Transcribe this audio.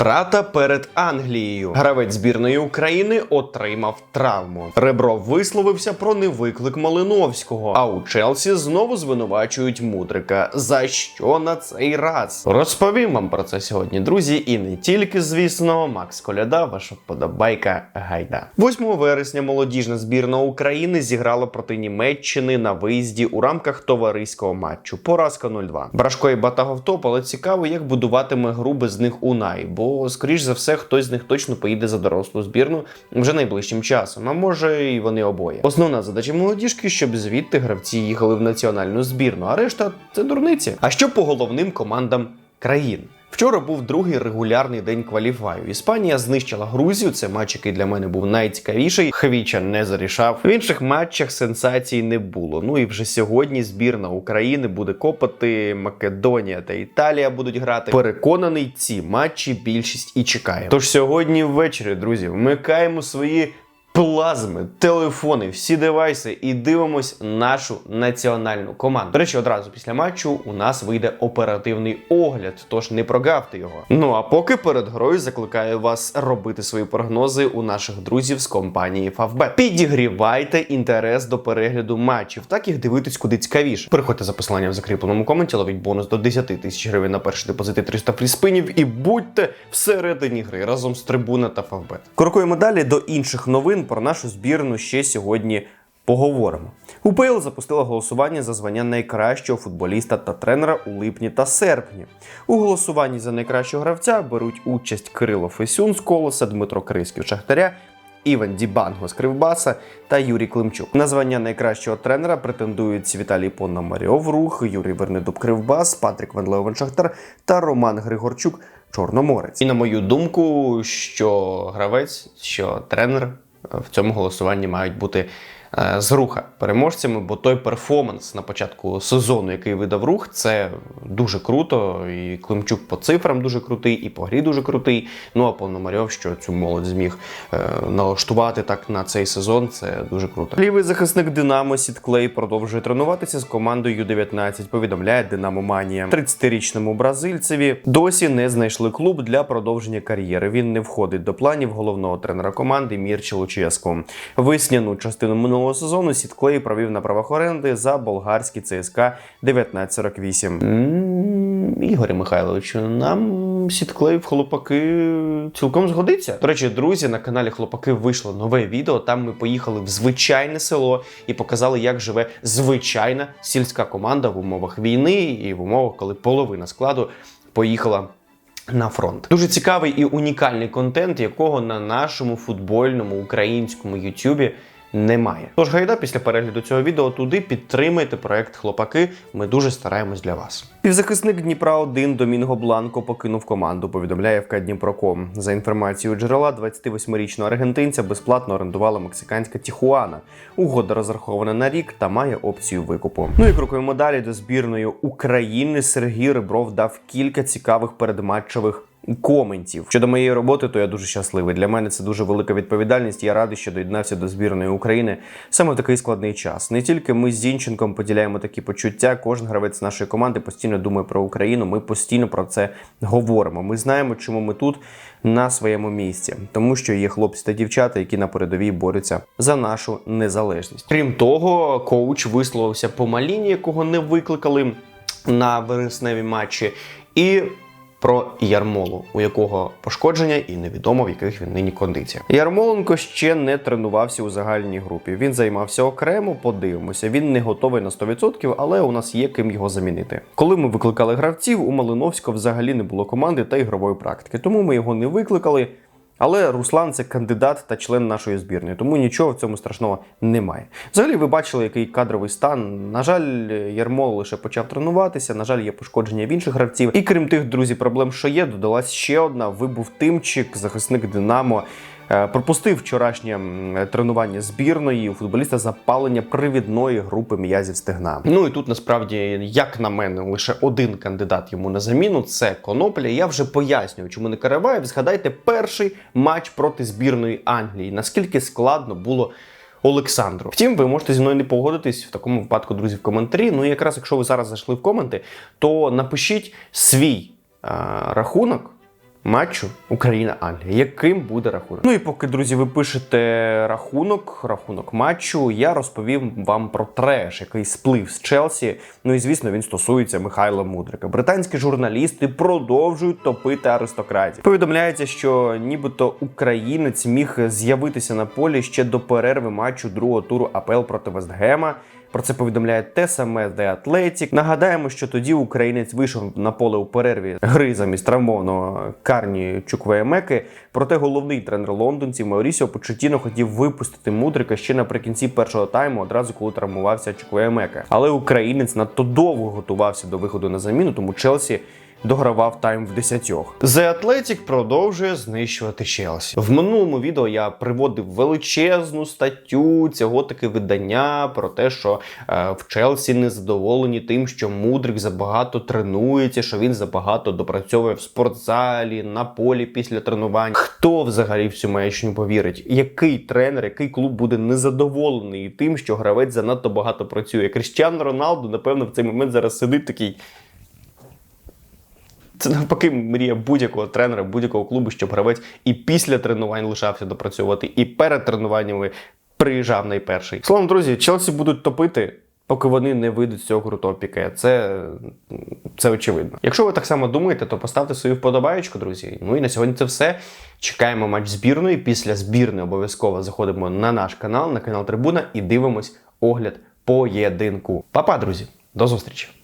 Втрата перед Англією. Гравець збірної України отримав травму. Ребро висловився про невиклик Малиновського. А у Челсі знову звинувачують мудрика. За що на цей раз? Розповім вам про це сьогодні, друзі, і не тільки, звісно, Макс Коляда, ваша вподобайка гайда. 8 вересня молодіжна збірна України зіграла проти Німеччини на виїзді у рамках товариського матчу. Поразка 0-2. Брашко і Батагов топ, але цікаво, як будуватиме гру без них Унай, бо скоріш за все хтось з них точно поїде за дорослу збірну вже найближчим часом. А може і вони обоє. Основна задача молодіжки, щоб звідти гравці їхали в національну збірну, а решта це дурниці. А що по головним командам країн? Вчора був другий регулярний день кваліфаю. Іспанія знищила Грузію. Це матч, який для мене був найцікавіший. Хвіча не зарішав. В інших матчах сенсацій не було. Ну і вже сьогодні збірна України буде копати. Македонія та Італія будуть грати. Переконаний, ці матчі більшість і чекає. Тож сьогодні ввечері, друзі, вмикаємо свої. Плазми, телефони, всі девайси і дивимось нашу національну команду. До речі, одразу після матчу у нас вийде оперативний огляд, тож не прогавте його. Ну а поки перед грою закликаю вас робити свої прогнози у наших друзів з компанії Favbet. Підігрівайте інтерес до перегляду матчів, так їх дивитись куди цікавіше. Переходьте за посиланням в закріпленому коменті, ловіть бонус до 10 тисяч гривень на перший депозит і 300 фріспинів і будьте всередині гри разом з трибуна та Favbet. Крокуємо далі до інших новин про нашу збірну ще сьогодні поговоримо. УПЛ запустила голосування за звання найкращого футболіста та тренера у липні та серпні. У голосуванні за найкращого гравця беруть участь Кирило Фесюн з колоса, Дмитро Криськів Шахтаря. Іван Дібанго з Кривбаса та Юрій Климчук. На звання найкращого тренера претендують Віталій Пономарьов Рух, Юрій Вернедуб Кривбас, Патрік Ван Шахтар та Роман Григорчук Чорноморець. І на мою думку, що гравець, що тренер в цьому голосуванні мають бути з руха переможцями, бо той перформанс на початку сезону, який видав рух, це дуже круто. І Климчук по цифрам дуже крутий, і по грі дуже крутий. Ну а Пономарьов, що цю молодь зміг е, налаштувати так на цей сезон, це дуже круто. Лівий захисник Динамо Сід Клей продовжує тренуватися з командою Ю-19. Повідомляє Динамо Манія. 30-річному бразильцеві досі не знайшли клуб для продовження кар'єри. Він не входить до планів головного тренера команди Мірчі Луческу. Весняну частину минулого сезону Сід Клей провів на правах оренди за болгарський ЦСКА 1948. М, Ігоря Михайловичу, нам Сідклей в хлопаки цілком згодиться. До речі, друзі, на каналі Хлопаки вийшло нове відео. Там ми поїхали в звичайне село і показали, як живе звичайна сільська команда в умовах війни і в умовах, коли половина складу поїхала. На фронт дуже цікавий і унікальний контент, якого на нашому футбольному українському Ютубі немає. Тож гайда після перегляду цього відео туди підтримайте проект Хлопаки. Ми дуже стараємось для вас. Півзахисник Дніпра 1 Домінго Бланко покинув команду. Повідомляє ФК Дніпроком. За інформацією джерела, 28-річного аргентинця безплатно орендувала мексиканська Тіхуана. Угода розрахована на рік та має опцію викупу. Ну і крокуємо далі до збірної України. Сергій Ребров дав кілька цікавих передматчевих коментів. Щодо моєї роботи, то я дуже щасливий. Для мене це дуже велика відповідальність. Я радий, що доєднався до збірної України саме в такий складний час. Не тільки ми з Зінченком поділяємо такі почуття. Кожен гравець нашої команди постійно думає про Україну. Ми постійно про це говоримо. Ми знаємо, чому ми тут на своєму місці, тому що є хлопці та дівчата, які на передовій борються за нашу незалежність. Крім того, коуч висловився по маліні, якого не викликали на вересневі матчі, і про Ярмолу, у якого пошкодження і невідомо в яких він нині кондиціях. Ярмоленко ще не тренувався у загальній групі. Він займався окремо, подивимося. Він не готовий на 100%, але у нас є ким його замінити. Коли ми викликали гравців, у Малиновського взагалі не було команди та ігрової практики, тому ми його не викликали. Але Руслан це кандидат та член нашої збірної, тому нічого в цьому страшного немає. Взагалі, ви бачили, який кадровий стан. На жаль, Ярмол лише почав тренуватися. На жаль, є пошкодження в інших гравців. І крім тих друзі, проблем, що є, додалась ще одна. Вибув тимчик, захисник Динамо. Е, Пропустив вчорашнє тренування збірної у футболіста запалення привідної групи м'язів стегна. Ну і тут насправді, як на мене, лише один кандидат йому на заміну це Конопля. Я вже пояснюю, чому не Караваєв. Згадайте перший матч проти збірної Англії. Наскільки складно було. Олександру. Втім, ви можете зі мною не погодитись в такому випадку, друзі, в коментарі. Ну якраз якщо ви зараз зайшли в коменти, то напишіть свій е, рахунок матчу Україна-Англія. Яким буде рахунок? Ну і поки, друзі, ви пишете рахунок, рахунок матчу, я розповім вам про треш, який сплив з Челсі. Ну і звісно, він стосується Михайла Мудрика. Британські журналісти продовжують топити аристократів. Повідомляється, що нібито українець міг з'явитися на полі ще до перерви матчу другого туру АПЛ проти Вестгема. Про це повідомляє те саме The Athletic. Нагадаємо, що тоді українець вийшов на поле у перерві гри замість травмованого Карні Чуквеємеки. Проте головний тренер лондонців Маурісіо Почетіно хотів випустити мудрика ще наприкінці першого тайму, одразу коли травмувався Чуквеємека. Але українець надто довго готувався до виходу на заміну, тому Челсі. Догравав тайм в десятьох. The Athletic продовжує знищувати Челсі. В минулому відео я приводив величезну статтю цього таки видання про те, що е, в Челсі не задоволені тим, що Мудрик забагато тренується, що він забагато допрацьовує в спортзалі, на полі після тренувань. Хто взагалі в цю маячню повірить? Який тренер, який клуб буде незадоволений тим, що гравець занадто багато працює? Кріштіану Роналду, напевно, в цей момент зараз сидить такий. Це навпаки мрія будь-якого тренера, будь-якого клубу, щоб гравець і після тренувань лишався допрацьовувати, і перед тренуваннями приїжджав найперший. Словом, друзі, Челсі будуть топити. Поки вони не вийдуть з цього крутого піке, це, це очевидно. Якщо ви так само думаєте, то поставте свою вподобаєчку, друзі. Ну і на сьогодні це все. Чекаємо матч збірної. Після збірної обов'язково заходимо на наш канал, на канал Трибуна і дивимось огляд поєдинку. Па-па, друзі, до зустрічі!